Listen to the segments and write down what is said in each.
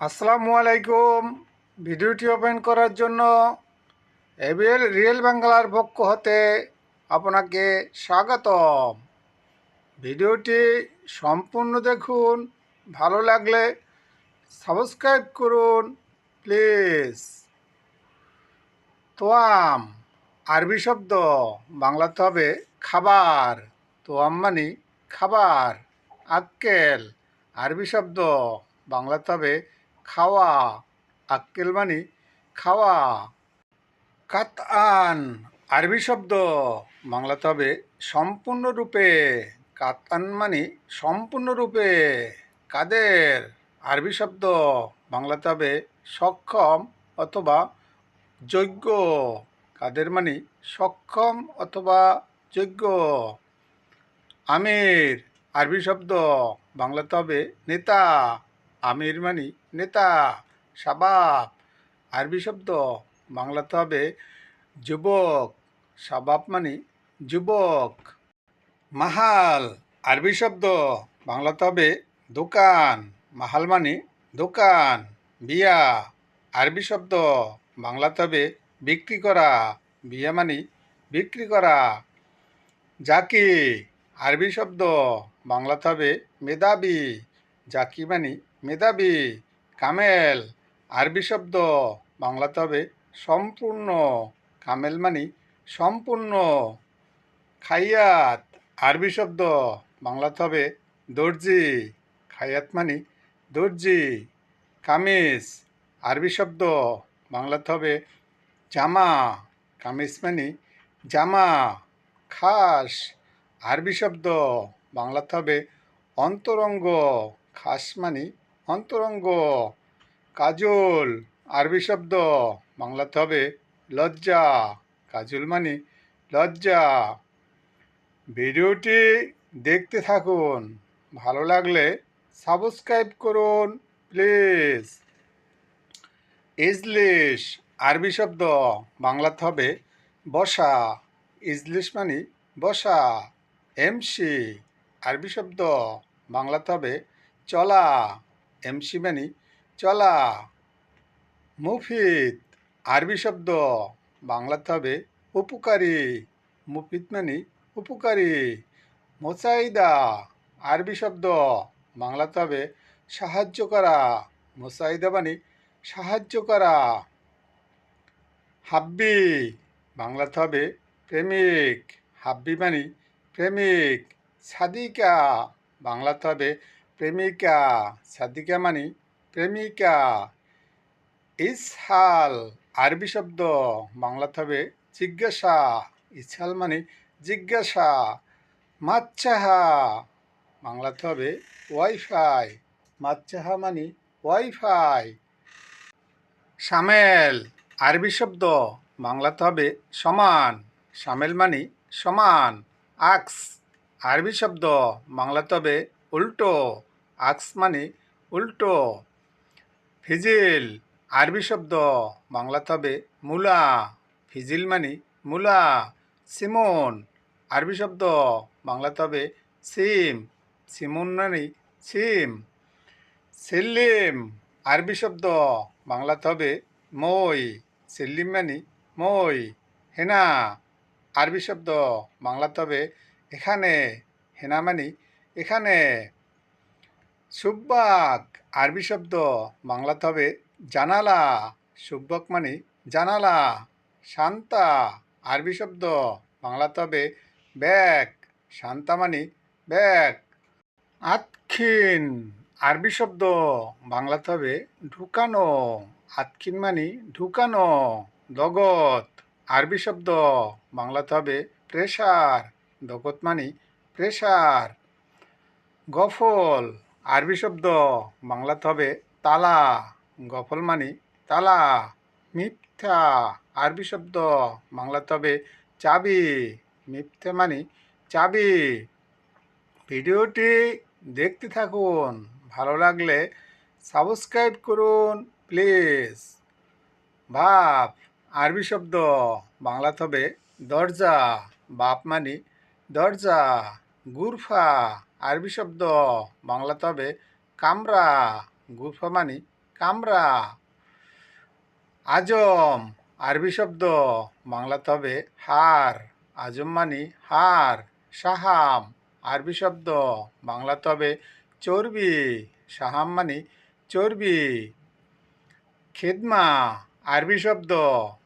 আসসালামু আলাইকুম। ভিডিওটি ওপেন করার জন্য এবিএল রিয়েল বাংলার পক্ষ হতে আপনাকে স্বাগতম। ভিডিওটি সম্পূর্ণ দেখুন, ভালো লাগলে সাবস্ক্রাইব করুন, প্লিজ। তোয়াম, আরবি শব্দ, বাংলাতে হবে খাবার। তোয়াম মানে খাবার, আক্কেল, আরবি শব্দ, বাংলাতে হবে খাওয়া, আক্কেল মানে খাওয়া। কাতান আরবি শব্দ। বাংলাতে হবে সম্পূর্ণরূপে। কাতান মানে সম্পূর্ণরূপে। কাদের? আরবি শব্দ। বাংলাতে হবে সক্ষম অথবা যোগ্য। কাদের মানে সক্ষম অথবা যোগ্য। আমির, আরবি শব্দ। বাংলাতে হবে নেতা। আমির মানে নেতা সাবাব আরবি শব্দ বাংলাতে হবে যুবক সাবাব মানে যুবক। মাহাল, আরবি শব্দ বাংলাতে হবে দোকান, মাহাল মানে দোকান। বিয়া, আরবি শব্দ বাংলাতে হবে বিক্রি করা। বিয়া মানে বিক্রি করা। জাকি, আরবি শব্দ বাংলাতে হবে মেধাবী। জাকি মানে মেধাবী। কামেল, আরবি শব্দ, বাংলাতে হবে সম্পূর্ণ। কামেল মানে সম্পূর্ণ। খাইয়াত, আরবি শব্দ, বাংলাতে হবে দর্জি। খাইয়াত মানে দর্জি। কামিজ, আরবি শব্দ, বাংলাতে হবে জামা। কামিজ মানে জামা। খাস, আরবি শব্দ, বাংলাতে হবে অন্তরঙ্গ। খাস মানে অন্তরঙ্গ, কাজল, আরবি শব্দ, বাংলাতে হবে লজ্জা, কাজল মানে লজ্জা। ভিডিওটি দেখতে থাকুন, ভালো লাগলে সাবস্ক্রাইব করুন, প্লিজ। ইজলিশ, আরবি শব্দ, বাংলাতে হবে বসা। ইজলিশ মানে বসা, এমসি। আরবি শব্দ, বাংলাতে হবে চলা। এমসি মানে চলা। মুফিদ আরবি শব্দ। বাংলাতে হবে উপকারী। মুফিদ মানে উপকারী। মোসাইদা, আরবি শব্দ। বাংলাতে হবে সাহায্য করা। মোসাইদা মানে সাহায্য করা। হাব্বি, বাংলাতে হবে প্রেমিক। হাব্বি মানে প্রেমিক। সাদিকা, বাংলাতে হবে প্রেমিকা, সাদিকা মানে প্রেমিকা। ইসহাল আরবি শব্দ। বাংলাতে হবে জিজ্ঞাসা। ইসহাল মানে জিজ্ঞাসা। মাচ্চাহা বাংলাতে হবে ওয়াইফাই। মাচ্চাহা মানে ওয়াইফাই। সামেল, আরবি শব্দ। বাংলাতে হবে সমান। সামেল মানে সমান। আক্স, আরবি শব্দ। বাংলাতে হবে উল্টো। আক্স মানে উল্টো। ফিজিল, আরবি শব্দ। বাংলাতে হবে মূলা। ফিজিল মানে মূলা। সিমন, আরবি শব্দ। বাংলাতে হবে সিম। সিমন মানে সিম। সেলিম আরবি শব্দ। বাংলাতে হবে মই। সেলিম মানে মই। হেনা, আরবি শব্দ। বাংলাতে হবে এখানে। হেনা মানে এখানে। সুব্বাক, আরবি শব্দ, বাংলাতে হবে জানালা। সুব্বক মানে জানালা। শান্তা, আরবি শব্দ, বাংলাতে হবে ব্যাগ। শান্তা মানে ব্যাগ। আতখিন, আরবি শব্দ, বাংলাতে হবে ঢুকানো। আতখিন মানে ঢুকানো, দগত। আরবি শব্দ, বাংলাতে হবে প্রেসার। দগত মানে প্রেসার। গফল আরবি শব্দ বাংলাতে হবে তালা গফল মানি তালা, মিথ্যা। আরবি শব্দ বাংলাতে হবে চাবি, মিথ্যা মানি, চাবি। ভিডিওটি দেখতে থাকুন, ভালো লাগলে সাবস্ক্রাইব করুন, প্লিজ। বাপ, আরবি শব্দ বাংলাতে হবে দরজা, বাপ মানি, দরজা। গুরফা, আরবি শব্দ। বাংলাতে হবে কামরা। গুরফা মানে কামরা। আজম, আরবি শব্দ। বাংলাতে হবে হার। আজম মানি হার। সাহাম, আরবি শব্দ। বাংলা তবে চর্বি। সাহাম মানি চর্বি। খেদমা, আরবি শব্দ।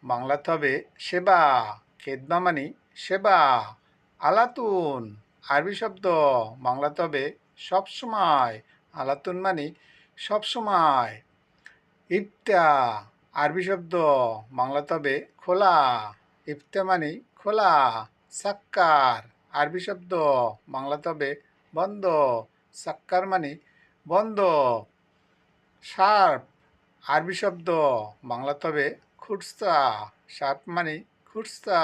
বাংলাতে হবে সেবা। খেদমা মানি সেবা। আলাতুন। আরবি শব্দ বাংলাতে হবে সবসময় আলাতুন মানি সবসময় ইফতা, আরবি শব্দ, বাংলা তবে খোলা। ইফতা মানি খোলা, সাক্কার, আরবি শব্দ, বাংলা তবে বন্ধ। সাক্কার মানি বন্ধ। শার্প, আরবি শব্দ, বাংলা তবে খুরসা। শার্প মানে খুরসা।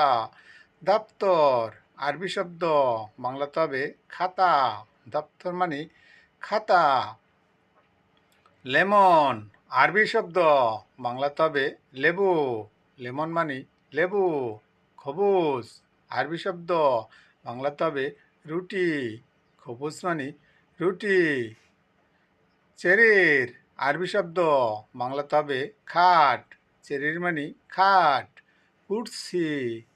দপ্তর আরবি শব্দ বাংলাতে হবে খাতা, দপ্তর মানে খাতা। লেমন, আরবি শব্দ বাংলাতে হবে লেবু। লেমন মানে লেবু, খবুজ। আরবি শব্দ বাংলাতে হবে রুটি, খবুজ মানে রুটি। চেরির, আরবি শব্দ বাংলাতে হবে খাট। চেরির মানে খাট। কুর্সি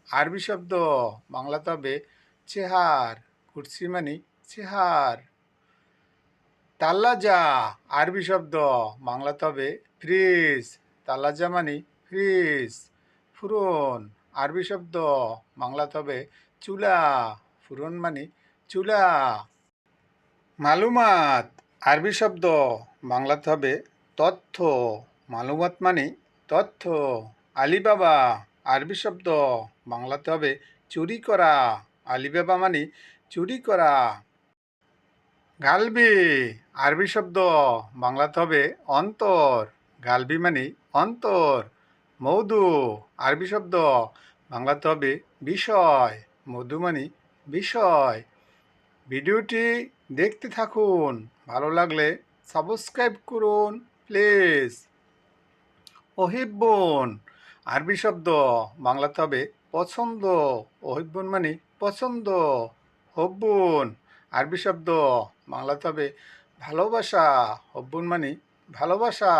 আরবি শব্দ, বাংলা তবে চেহার, কুর্সি মানে চেহার। তাল্লাজা, আরবি শব্দ, বাংলা তবে ফ্রিজ। তাল্লাজা মানে ফ্রিজ, ফুরন। আরবি শব্দ, বাংলা তবে চুলা, ফুরন মানে চুলা। মালুমাত, আরবি শব্দ বাংলাতে হবে তথ্য। মালুমাত মানে তথ্য। আলিবাবা আরবি শব্দ। বাংলাতে হবে চুরি করা। আলিবাবা মানে চুরি করা। গালবি, আরবি শব্দ। বাংলাতে হবে অন্তর। গালবি মানে অন্তর। মৌদু, আরবি শব্দ। বাংলাতে হবে বিষয়। মধু মানে বিষয়। ভিডিওটি দেখতে থাকুন। ভালো লাগলে সাবস্ক্রাইব করুন, প্লিজ। অহিব্বন আরবি শব্দ বাংলাতে হবে পছন্দ অহিব্বন মানে পছন্দ হব্বুন আরবি শব্দ বাংলাতে হবে ভালোবাসা হব্বুন মানে ভালোবাসা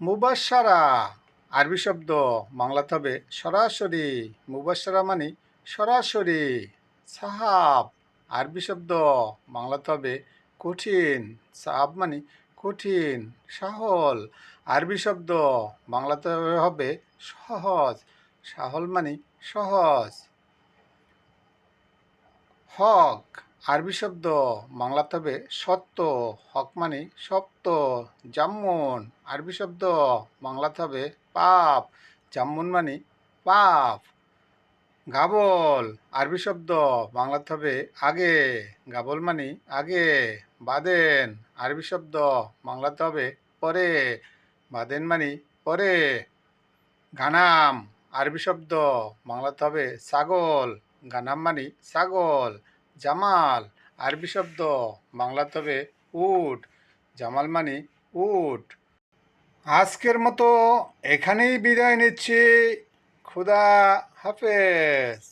মুবাসারা আরবি শব্দ বাংলাতে হবে সরাসরি মুবাসারা মানে সরাসরি, সাহাব। আরবি শব্দ বাংলাতে হবে কঠিন, সাহাব মানে কঠিন, সাহল। আরবি শব্দ বাংলাতে হবে সহজ। সাহল মানে সহজ। হক, আরবি শব্দ বাংলাতে হবে সত্য। হক মানে সত্য জাম্মুন। আরবি শব্দ বাংলাতে হবে পাপ। জাম্মুন মানে পাপ। গাবল, আরবি শব্দ বাংলাতে হবে আগে। গাবল মানে আগে। বাদেন, আরবি শব্দ বাংলাতে হবে পরে। বাদেন মানে পরে গানাম, আরবি শব্দ, বাংলাতে হবে ছাগল, গানাম মানে ছাগল, জামাল, আরবি শব্দ, বাংলাতে হবে উট, জামাল মানে উট। আজকের মতো এখানেই বিদায় নিচ্ছি, খুদা হাফেজ।